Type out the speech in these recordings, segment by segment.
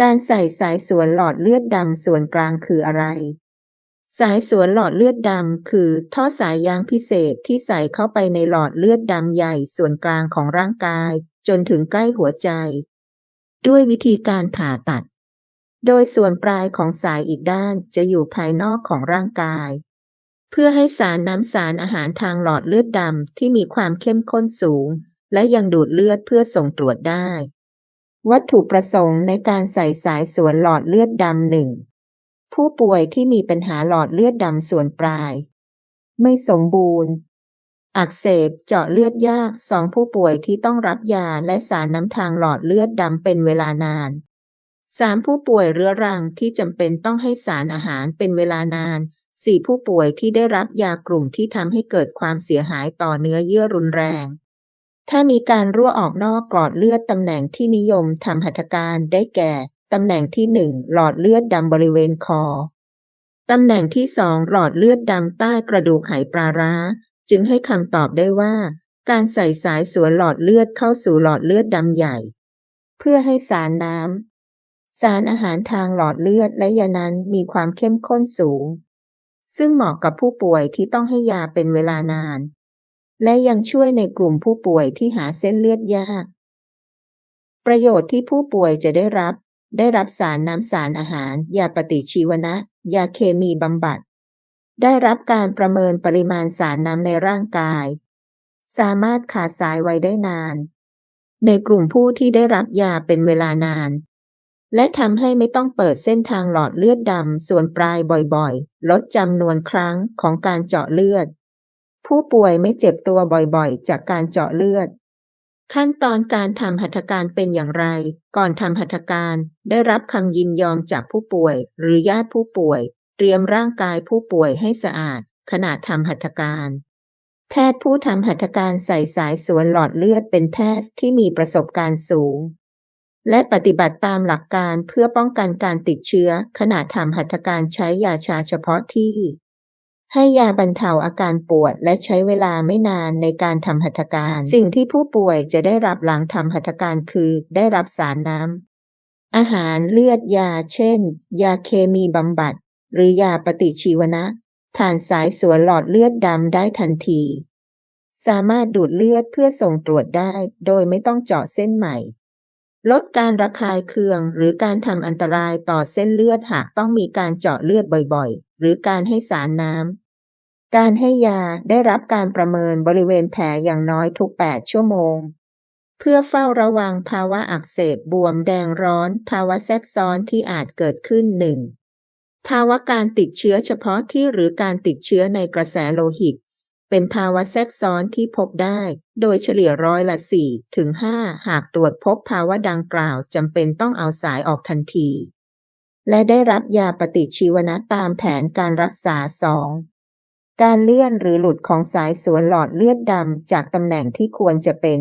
การใส่สายสวนหลอดเลือดดำส่วนกลางคืออะไร สายสวนหลอดเลือดดำคือ ท่อสายยางพิเศษที่ใส่เข้าไปในหลอดเลือดดำใหญ่ส่วนกลางของร่างกาย จนถึงใกล้หัวใจ ด้วยวิธีการผ่าตัด โดยส่วนปลายของสายอีกด้านจะอยู่ภายนอกของร่างกาย เพื่อให้สารน้ำสารอาหารทางหลอดเลือดดำที่มีความเข้มข้นสูง และยังดูดเลือดเพื่อส่งตรวจได้ วัตถุประสงค์ในการใส่สายสวนหลอดเลือดดำหนึ่งผู้ป่วยที่มีปัญหาหลอดเลือดดำส่วนปลาย ไม่สมบูรณ์ อักเสบเจาะเลือดยากสองผู้ป่วยที่ต้องรับยาและสารน้ำทางหลอดเลือดดำเป็นเวลานานสามผู้ป่วยเรื้อรังที่จำเป็นต้องให้สารอาหารเป็นเวลานานสี่ผู้ป่วยที่ได้รับยากลุ่มที่ทำให้เกิดความเสียหายต่อเนื้อเยื่อรุนแรง ถ้ามีการรั่วออกนอกกรอดเลือดตำแหน่งที่นิยมทำหัตถการได้แก่ ตำแหน่งที่หนึ่งหลอดเลือดดำบริเวณคอ ตำแหน่งที่สองหลอดเลือดดำใต้กระดูกไหปลาร้า จึงให้คำตอบได้ว่า การใส่สายสวนหลอดเลือดเข้าสู่หลอดเลือดดำใหญ่ เพื่อให้สารน้ำสารอาหารทางหลอดเลือดและยานั้นมีความเข้มข้นสูง ซึ่งเหมาะกับผู้ป่วยที่ต้องให้ยาเป็นเวลานาน และยังช่วยในกลุ่มผู้ป่วยที่หาเส้นเลือดยาก ประโยชน์ที่ผู้ป่วยจะได้รับ ได้รับสารน้ำสารอาหาร ยาปฏิชีวนะ ยาเคมีบำบัด ได้รับการประเมินปริมาณสารน้ำในร่างกาย สามารถขาดสายไว้ได้นาน ในกลุ่มผู้ที่ได้รับยาเป็นเวลานาน และทำให้ไม่ต้องเปิดเส้นทางหลอดเลือดดำส่วนปลายบ่อยๆ ลดจำนวนครั้งของการเจาะเลือด ผู้ป่วยไม่เจ็บตัวบ่อยๆ จากการเจาะเลือด ขั้นตอนการทำหัตถการเป็นอย่างไร ก่อนทำหัตถการได้รับคำยินยอมจากผู้ป่วย หรือญาติผู้ป่วย เตรียมร่างกายผู้ป่วยให้สะอาด ขณะทำหัตถการแพทย์ผู้ทำหัตถการใส่สายสวนหลอดเลือดเป็นแพทย์ที่มีประสบการณ์สูง และปฏิบัติตามหลักการเพื่อป้องกันการติดเชื้อ ขณะทำหัตถการใช้ยาชาเฉพาะที่ ให้ยาบรรเทาอาการปวด และใช้เวลาไม่นานในการทำหัตถการ สิ่งที่ผู้ป่วยจะได้รับหลังทำหัตถการคือ ได้รับสารน้ำอาหารเลือดยา เช่น ยาเคมีบำบัด หรือยาปฏิชีวนะ ผ่านสายสวนหลอดเลือดดำได้ทันที สามารถดูดเลือดเพื่อส่งตรวจได้ โดยไม่ต้องเจาะเส้นใหม่ ลดการระคายเคือง หรือการทำอันตรายต่อเส้นเลือดหากต้องมีการเจาะเลือดบ่อยๆ หรือการให้สารน้ำ การให้ยาได้รับการประเมินบริเวณแผลอย่างน้อยทุก 8 ชั่วโมง เพื่อเฝ้าระวังภาวะอักเสบบวมแดงร้อน ภาวะแทรกซ้อนที่อาจเกิดขึ้นหนึ่งภาวะการติดเชื้อเฉพาะที่หรือการติดเชื้อในกระแสโลหิต เป็นภาวะแทรกซ้อนที่พบได้ โดยเฉลี่ยร้อยละ 4 ถึง 5 หากตรวจพบภาวะดังกล่าวจำเป็นต้องเอาสายออกทันที และได้รับยาปฏิชีวนะตามแผนการรักษา 2. การเลื่อนหรือหลุดของสายสวนหลอดเลือดดำจากตำแหน่งที่ควรจะเป็น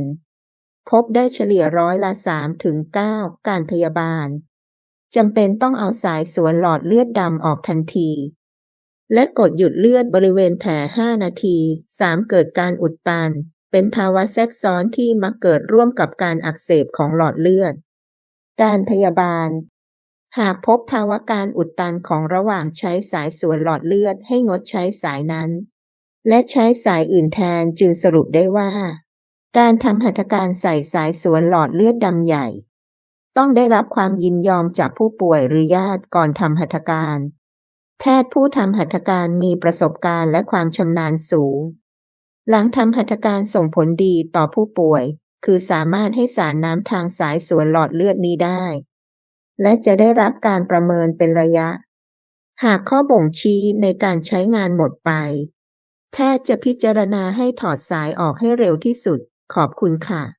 พบได้เฉลี่ยร้อยละ 3 ถึง 9 การพยาบาลจำเป็นต้องเอาสายสวนหลอดเลือดดำออกทันที และกดหยุดเลือดบริเวณแผล5 นาที 3. เกิดการอุดตัน เป็นภาวะแทรกซ้อนที่มักเกิดร่วมกับการอักเสบของหลอดเลือด การพยาบาล หากพบภาวะการอุดตันของระหว่างใช้สายสวนหลอดเลือดให้งดใช้สายนั้น และใช้สายอื่นแทนจึงสรุปได้ว่า การทำหัตถการใส่สายสวนหลอดเลือดดำใหญ่ ต้องได้รับความยินยอมจากผู้ป่วยหรือญาติก่อนทำหัตถการ แพทย์ผู้ทำหัตถการมีประสบการณ์และความชำนาญสูง หลังทำหัตถการส่งผลดีต่อผู้ป่วย คือสามารถให้สารน้ำทางสายสวนหลอดเลือดนี้ได้ และจะได้รับการประเมินเป็นระยะ หากข้อบ่งชี้ในการใช้งานหมดไป แพทย์จะพิจารณาให้ถอดสายออกให้เร็วที่สุด ขอบคุณค่ะ